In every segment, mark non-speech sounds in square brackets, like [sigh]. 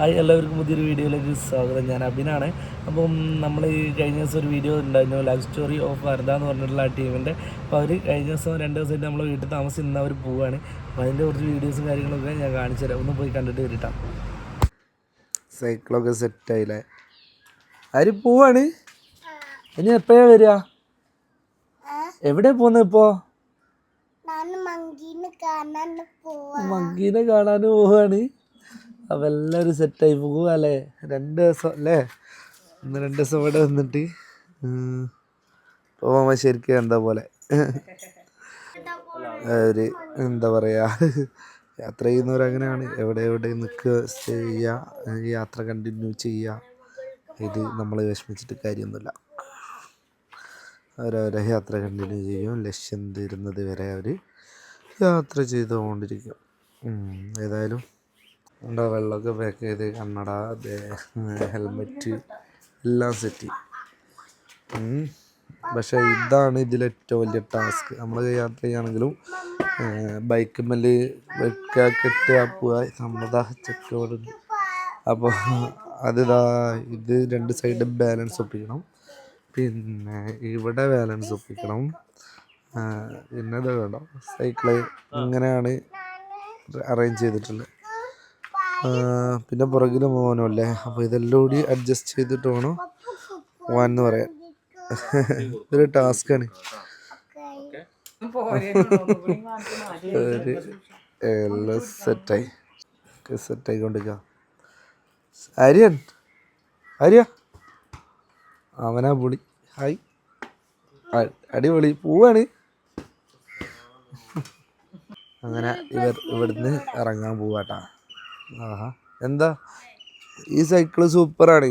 Hi എല്ലാവർക്കും പുതിയൊരു വീഡിയോയിലേക്ക് സ്വാഗതം. ഞാൻ അബിനാണ്. അപ്പം നമ്മൾ ഈ കഴിഞ്ഞ ദിവസം ഒരു വീഡിയോ ഉണ്ടായിരുന്നു ലവ് സ്റ്റോറി ഓഫ് വരദ എന്ന് പറഞ്ഞിട്ടുള്ള ആ ടീമിന്റെ അപ്പോൾ അവർ കഴിഞ്ഞ ദിവസം രണ്ട് ദിവസമായിട്ട് നമ്മൾ വീട്ടിൽ താമസിച്ചിരുന്ന അവർ പോവുകയാണ് അപ്പോൾ അതിന്റെ കുറച്ച് വീഡിയോസും കാര്യങ്ങളൊക്കെ ഞാൻ കാണിച്ചു തരാം. ഒന്ന് പോയി കണ്ടിട്ട് വരിട്ടാം. സൈക്കിളൊക്കെ സെറ്റായില്ലേ ആര് പോവാണ്? ഇനി എപ്പോഴാ വരിക? എവിടെ പോകുന്നത് ഇപ്പോ? മങ്കീനെ കാണാൻ പോവാണ്. അപ്പം എല്ലാവരും സെറ്റായി പോകുക അല്ലേ രണ്ട് ദിവസം അല്ലേ? ഇന്ന് രണ്ട് ദിവസം ഇവിടെ വന്നിട്ട് പോവാൻ ശരിക്കും എന്താ പോലെ? ഒരു എന്താ പറയുക യാത്ര ചെയ്യുന്നവരങ്ങനെയാണ് എവിടെ എവിടെ നിൽക്കുക സ്റ്റേ ചെയ്യുക യാത്ര കണ്ടിന്യൂ ചെയ്യുക. ഇത് നമ്മൾ വിഷമിച്ചിട്ട് കാര്യമൊന്നുമില്ല. അവരവരെ യാത്ര കണ്ടിന്യൂ ചെയ്യും. ലക്ഷ്യം തീരുന്നത് വരെ അവർ യാത്ര ചെയ്തുകൊണ്ടിരിക്കും. ഏതായാലും ഉണ്ടോ? വെള്ളമൊക്കെ പാക്ക് ചെയ്ത് കണ്ണട ഹെൽമെറ്റ് എല്ലാം സെറ്റ് പക്ഷേ ഇതാണ് ഇതിൽ ഏറ്റവും വലിയ ടാസ്ക് നമ്മൾ യാത്ര ചെയ്യുകയാണെങ്കിലും ബൈക്ക് മേൽ വെക്കാക്കിട്ട് പോവുക നമ്മളതാ ചെക്കോടുണ്ട് അപ്പോൾ അതിതാ ഇത് രണ്ട് സൈഡ് ബാലൻസ് ഒപ്പിക്കണം. പിന്നെ ഇവിടെ ബാലൻസ് ഒപ്പിക്കണം. പിന്നെ ഇത് വേണം സൈക്കിൾ ഇങ്ങനെയാണ് അറേഞ്ച് ചെയ്തിട്ടുള്ളത്. പിന്നെ പുറകിൽ പോകാനല്ലേ അപ്പോൾ ഇതെല്ലാം കൂടി അഡ്ജസ്റ്റ് ചെയ്തിട്ട് വേണം പോകാൻ എന്ന് പറയാൻ. ഇതൊരു ടാസ്ക്കാണ് ഒരു എല്ലാം സെറ്റായി. സെറ്റായിക്കൊണ്ടിരിക്കുക ആര്യൻ ആര്യ? അവനാ പൊളി. ഹായ്. അടിപൊളി. പോവാണ്. അങ്ങനെ ഇവർ ഇവിടുന്ന് ഇറങ്ങാൻ പോവാട്ടാ. ആഹാ. എന്താ? ഈ സൈക്കിൾ സൂപ്പറാണ്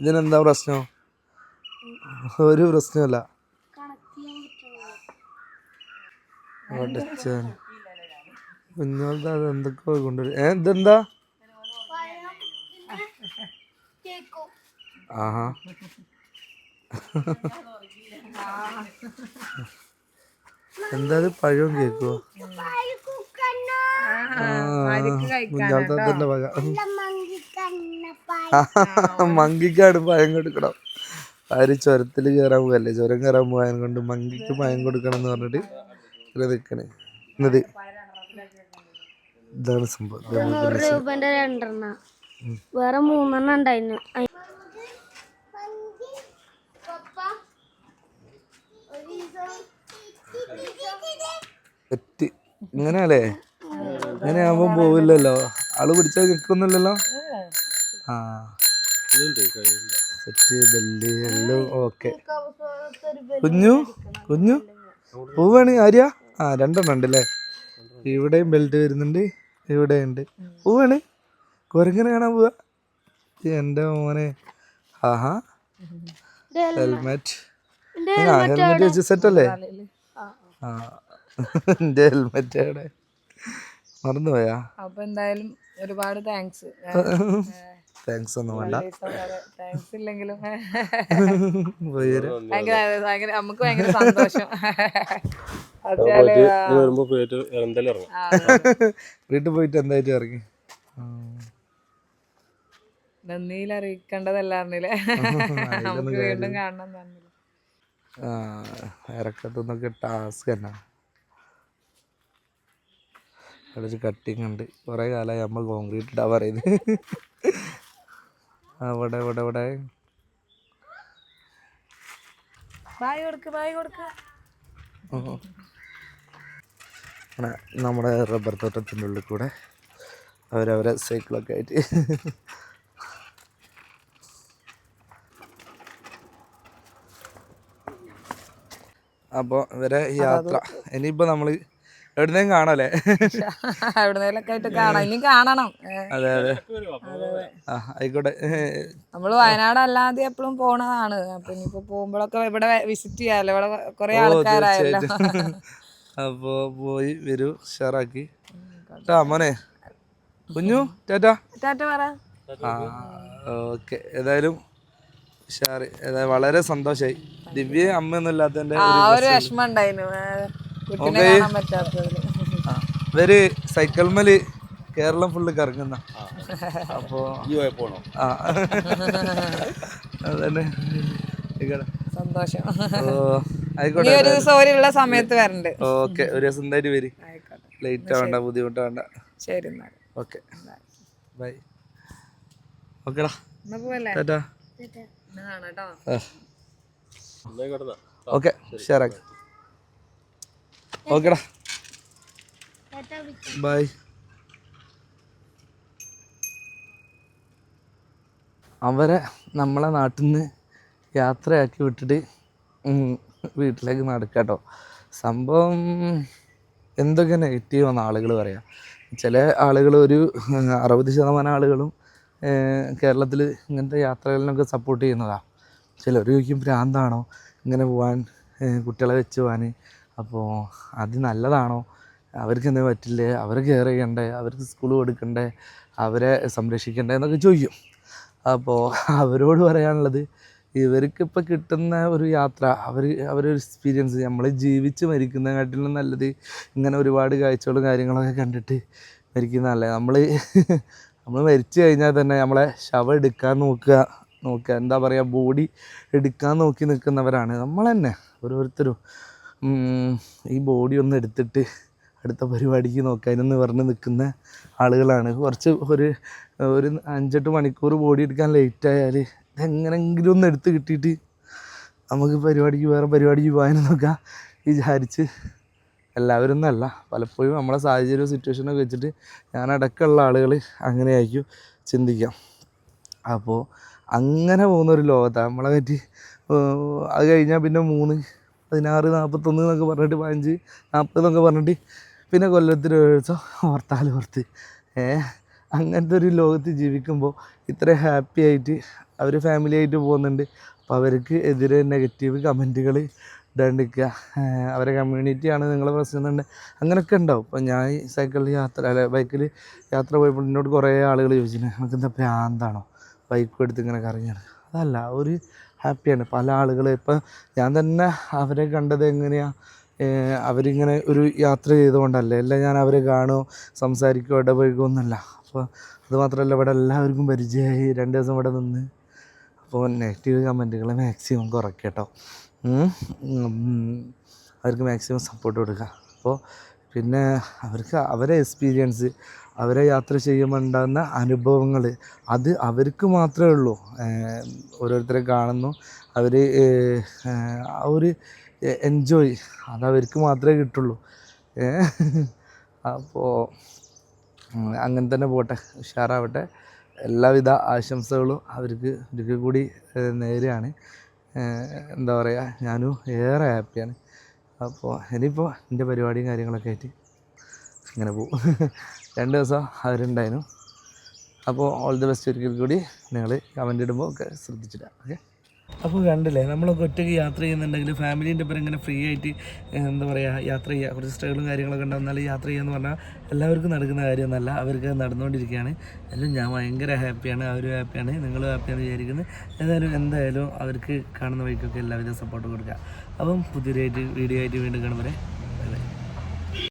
ഇതിനെന്താ പ്രശ്നം? ഒരു പ്രശ്നമല്ല കുഞ്ഞോളത്തെ കുഞ്ഞോളത് അത് എന്തൊക്കെ കൊണ്ടുവരും. ഏ ഇതെന്താ? ആഹാ. എന്താ പഴവും കേക്കോ കുഞ്ഞാത്തത്തിന്റെ [laughs] മങ്കിക്കാണ് പഴം കൊടുക്കണം. ആര് ചുരത്തിൽ കയറാൻ പോകല്ലേ ചുരം കയറാൻ പോകാൻ കൊണ്ട് മങ്കിക്ക് പഴം കൊടുക്കണം എന്ന് പറഞ്ഞിട്ട് ഇത് നിൽക്കണേ എന്നത് ഇതാണ് സംഭവം. വേറെ മൂന്നെണ്ണം ഉണ്ടായിരുന്നു. ഇങ്ങനെയല്ലേ? ഇങ്ങനെ ആവുമ്പോ പോവില്ലല്ലോ. ആൾ പിടിച്ചാൽ കേൾക്കുന്നില്ലല്ലോ. ആ. സെറ്റ് ബെല്ല് എല്ലാം ഓക്കെ കുഞ്ഞു കുഞ്ഞു. പൂവാണ് ആര്യ? ആ രണ്ടെണ്ണം ഉണ്ട് അല്ലേ ഇവിടെയും ബെൽറ്റ് വരുന്നുണ്ട് ഇവിടെ ഉണ്ട് പൂവാണ്? കുരങ്ങനെ കാണാൻ പോവാ. എന്റെ മോനെ. ആഹാ. ഹെൽമെറ്റ് ഹെൽമെറ്റ് വെച്ച് സെറ്റ് അല്ലേ? ആ. എന്റെ ഹെൽമെറ്റ് അവിടെ മറന്നുപോയാ? അപ്പൊ എന്തായാലും ഒരുപാട് താങ്ക്സ് താങ്ക്സ് ഒന്നും വേണ്ട. താങ്ക്സ് ഇല്ലെങ്കിലും. ഭയങ്കര നമുക്ക് ഭയങ്കര സന്തോഷം. വീട്ടിൽ പോയിട്ട് എന്തായിട്ട് ഇറങ്ങി? നന്ദിയിൽ അറിയിക്കേണ്ടതല്ലായിരുന്നില്ലേ നമുക്ക് വീണ്ടും കാണണം ആ ഇറക്കത്തുനിന്നൊക്കെ ടാസ്ക് തന്നെ അവിടെ ഒരു കട്ടിങ് ഉണ്ട്. കുറേ കാലമായി നമ്മൾ കോൺക്രീറ്റ് ഇടാൻ പറയുന്നത്. അവിടെ ഇവിടെ ഇവിടെ. ബായ് കൊടുക്ക് ബായ് കൊടുക്ക്. അങ്ങനെ നമ്മുടെ റബ്ബർ തോട്ടത്തിന്റെ ഉള്ളിൽ കൂടെ അവരവരെ സൈക്കിളൊക്കെ ആയിട്ട്. അപ്പോൾ ഇവരെ യാത്ര. ഇനിയിപ്പോൾ നമ്മൾ എവിടുന്നേലും കാണാല്ലേ? എവിടുന്നേലൊക്കെ ആയിട്ട് കാണാം. ഇനി കാണണം. അതെ അതെ. ആ ആയിക്കോട്ടെ. നമ്മൾ വയനാട് അല്ലാതെ എപ്പോഴും പോണതാണ്. അപ്പൊ ഇനിയിപ്പോ പോകുമ്പോഴൊക്കെ ഇവിടെ വിസിറ്റ് ചെയ്യാലോ? ഇവിടെ കൊറേ ആൾക്കാരായല്ലോ. അപ്പോൾ പോയി വരൂ ഷാറാക്കി ട്ടാ മോനെ. കുഞ്ഞു ടാറ്റാ? ടാറ്റ പറ. ആ ഓക്കെ. ഏതായാലും ഏതായാലും വളരെ സന്തോഷായി. ദിവ്യ അമ്മയൊന്നും ഇല്ലാത്തതിന്റെ ആ ഒരു വിഷമം ഉണ്ടായിരുന്നു. ഇവർ സൈക്കിൾമേൽ കേരളം ഫുള്ള് കറങ്ങുന്ന. അപ്പോ ഈ പോണോ ആ. അതന്നെ. സന്തോഷം. ഓ ആയിക്കോട്ടെ. ഒരു ദിവസം ഓരിള്ള സമയത്ത് വരണ്ട്. ഓക്കെ ഒരു ദിവസം എന്തായാലും വരി. ലേറ്റ് ആവണ്ട ബുദ്ധിമുട്ടാവണ്ട. ശരി ഓക്കെ. ബൈ. ഓക്കെടാ. എന്നാ പോവല്ലേ? ടാറ്റാ. ഇന്ന് കാണാം കേട്ടോ എന്നാ കിടന്നാ ഓക്കെ ഷെയറാക്കി ഓക്കെടാ. ബൈ. അവരെ നമ്മളെ നാട്ടിൽ നിന്ന് യാത്രയാക്കി വിട്ടിട്ട് വീട്ടിലേക്ക് നടക്കാട്ടോ. സംഭവം എന്തൊക്കെ നെഗറ്റീവ് നെഗറ്റീവാണ് ആളുകൾ പറയാം. ചില ആളുകൾ ഒരു അറുപത് ശതമാനം ആളുകളും കേരളത്തിൽ ഇങ്ങനത്തെ യാത്രകളിനൊക്കെ സപ്പോർട്ട് ചെയ്യുന്നതാണ് ചിലർ ചോദിക്കും ഭ്രാന്താണോ? ഇങ്ങനെ പോകാൻ കുട്ടികളെ വെച്ച് പോകാൻ അപ്പോൾ അത് നല്ലതാണോ? അവർക്ക് എന്തെങ്കിലും പറ്റില്ലേ? അവർ കെയർ ചെയ്യണ്ടേ? അവർക്ക് സ്കൂൾ കൊടുക്കണ്ടേ? അവരെ സംരക്ഷിക്കണ്ടേ എന്നൊക്കെ ചോദിക്കും. അപ്പോൾ അവരോട് പറയാനുള്ളത് ഇവർക്കിപ്പോൾ കിട്ടുന്ന ഒരു യാത്ര അവർ അവരൊരു എക്സ്പീരിയൻസ് നമ്മൾ ജീവിച്ച് മരിക്കുന്നതിനെക്കാട്ടിലും നല്ലത് ഇങ്ങനെ ഒരുപാട് കാഴ്ചകളും കാര്യങ്ങളൊക്കെ കണ്ടിട്ട് മരിക്കുന്നതല്ലേ നമ്മൾ നമ്മൾ മരിച്ചു കഴിഞ്ഞാൽ തന്നെ നമ്മളെ ശവം എടുക്കാൻ നോക്കുക നോക്കുക. എന്താ പറയുക ബോഡി എടുക്കാൻ നോക്കി നിൽക്കുന്നവരാണ് നമ്മൾ തന്നെ ഓരോരുത്തരും. ഈ ബോഡി ഒന്ന് എടുത്തിട്ട് അടുത്ത പരിപാടിക്ക് നോക്കാനെന്ന് പറഞ്ഞ് നിൽക്കുന്ന ആളുകളാണ്. കുറച്ച് ഒരു ഒരു അഞ്ചെട്ട് മണിക്കൂർ ബോഡി എടുക്കാൻ ലേറ്റ് ആയാൽ ഇതെങ്ങനെങ്കിലും ഒന്ന് എടുത്ത് കിട്ടിയിട്ട് നമുക്ക് പരിപാടിക്ക് വേറെ പരിപാടിക്ക് പോകാനെന്നൊക്കെ വിചാരിച്ച് എല്ലാവരും ഒന്നല്ല പലപ്പോഴും നമ്മളെ സാഹചര്യവും സിറ്റുവേഷനൊക്കെ വെച്ചിട്ട് ഞാൻ ഞാനടക്കമുള്ള ആളുകൾ അങ്ങനെയായിരിക്കും ചിന്തിക്കാം. അപ്പോൾ അങ്ങനെ പോകുന്ന ഒരു ലോകത്താണ് നമ്മളെ പറ്റി അത് കഴിഞ്ഞാൽ പിന്നെ മൂന്ന് പതിനാറ് നാൽപ്പത്തൊന്ന് എന്നൊക്കെ പറഞ്ഞിട്ട് പതിനഞ്ച് നാൽപ്പത് എന്നൊക്കെ പറഞ്ഞിട്ട് പിന്നെ കൊല്ലത്തിൽ ഒഴിച്ചോ ഓർത്താൽ ഓർത്ത് ഏ അങ്ങനത്തെ ഒരു ലോകത്ത് ജീവിക്കുമ്പോൾ ഇത്ര ഹാപ്പി ആയിട്ട് അവർ ഫാമിലി ആയിട്ട് പോകുന്നുണ്ട്. അപ്പോൾ അവർക്ക് എതിരെ നെഗറ്റീവ് കമന്റുകൾ ഇടാണ്ടിരിക്കുക. അവരെ കമ്മ്യൂണിറ്റിയാണ് നിങ്ങളെ പ്രശ്നം തന്നെ. അങ്ങനെയൊക്കെ ഉണ്ടാവും. ഇപ്പം ഞാൻ സൈക്കിളിൽ യാത്ര അല്ല ബൈക്കിൽ യാത്ര പോയപ്പോൾ എന്നോട് കുറേ ആളുകൾ ചോദിച്ചിട്ടുണ്ട് നമുക്ക് എന്താ ഭ്രാന്താണോ ബൈക്കും എടുത്ത് ഇങ്ങനെ കറങ്ങിയാണ് അതല്ല ഒരു ഹാപ്പിയാണ്. പല ആളുകൾ ഇപ്പം ഞാൻ തന്നെ അവരെ കണ്ടത് എങ്ങനെയാണ് അവരിങ്ങനെ ഒരു യാത്ര ചെയ്തുകൊണ്ടല്ലേ? അല്ല ഞാൻ അവരെ കാണുമോ സംസാരിക്കുകയോ ഇടപഴകുമെന്നല്ല. അപ്പോൾ അതുമാത്രമല്ല ഇവിടെ എല്ലാവർക്കും പരിചയമായി. രണ്ട് ദിവസം ഇവിടെ നിന്ന്. അപ്പോൾ നെഗറ്റീവ് കമന്റുകൾ മാക്സിമം കുറയ്ക്കട്ടോ. അവർക്ക് മാക്സിമം സപ്പോർട്ട് കൊടുക്കുക. അപ്പോൾ പിന്നെ അവർക്ക് അവരെ എക്സ്പീരിയൻസ് അവരെ യാത്ര ചെയ്യുമ്പോൾ ഉണ്ടാകുന്ന അനുഭവങ്ങൾ. അത് അവർക്ക് മാത്രമേ ഉള്ളൂ. ഓരോരുത്തരെ കാണുന്നു. അവർ ആ ഒരു എൻജോയ് അവർക്ക് മാത്രമേ കിട്ടുള്ളൂ. അപ്പോൾ അങ്ങനെ തന്നെ പോട്ടെ. ഉഷാറാവട്ടെ. എല്ലാവിധ ആശംസകളും അവർക്ക് ഒരിക്കൽ കൂടി നേരെയാണ്. എന്താ പറയുക ഞാനും ഏറെ ഹാപ്പിയാണ് അപ്പോൾ ഇനിയിപ്പോൾ എന്റെ പരിപാടിയും കാര്യങ്ങളൊക്കെ ആയിട്ട് ഇങ്ങനെ പോകും [laughs] രണ്ട് ദിവസം അവരുണ്ടായിരുന്നു. അപ്പോൾ ഓൾ ദി ബെസ്റ്റ് ഒരിക്കൽ കൂടി നിങ്ങൾ കമന്റ് ഇടുമ്പോൾ ഒക്കെ ശ്രദ്ധിച്ചിടാം ഓക്കെ അപ്പോൾ കണ്ടില്ലേ നമ്മളൊക്കെ ഒറ്റയ്ക്ക് യാത്ര ചെയ്യുന്നുണ്ടെങ്കിൽ ഫാമിലീന്റെ ഒപ്പം ഇങ്ങനെ ഫ്രീ ആയിട്ട് എന്താ പറയുക യാത്ര ചെയ്യുക. കുറച്ച് സ്ട്രഗിളും കാര്യങ്ങളൊക്കെ ഉണ്ടാവും യാത്ര ചെയ്യുക എന്ന് പറഞ്ഞാൽ എല്ലാവർക്കും നടക്കുന്ന കാര്യമൊന്നുമല്ല. അവർക്ക് നടന്നുകൊണ്ടിരിക്കുകയാണ്. എല്ലാം ഞാൻ ഭയങ്കര ഹാപ്പിയാണ് അവരും ഹാപ്പിയാണ് നിങ്ങളും ഹാപ്പിയാണെന്ന് വിചാരിക്കുന്നത് ഏതായാലും എന്തായാലും അവർക്ക് കാണുന്ന വഴിക്കൊക്കെ എല്ലാവിധ സപ്പോർട്ട് കൊടുക്കുക. അപ്പം പുതിയൊരു വീഡിയോ ആയിട്ട് വീണ്ടും കാണുമ്പോൾ